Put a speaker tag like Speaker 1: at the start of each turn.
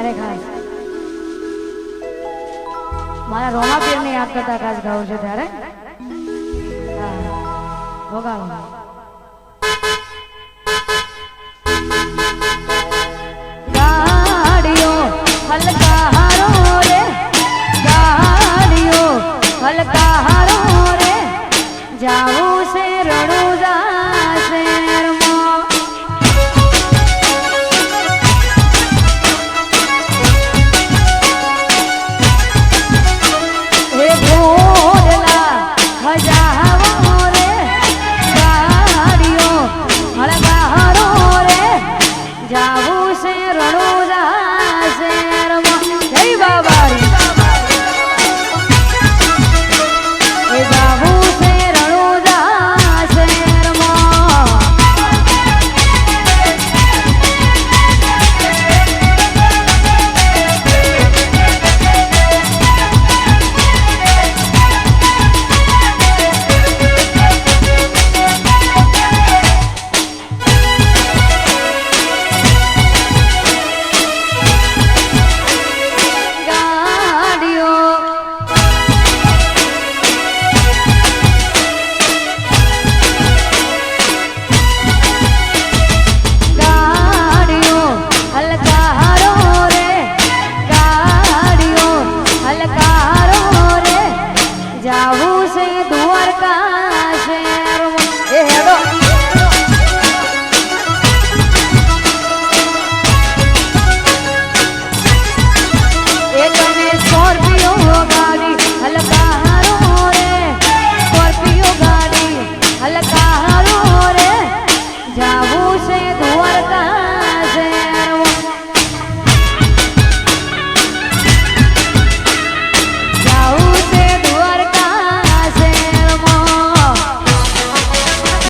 Speaker 1: અરે ખાસ મારા રોમાપીરને યાદ કરતા ખાસ ગાઉં છું ત્યારે? ભોગાવો. ગાડીઓ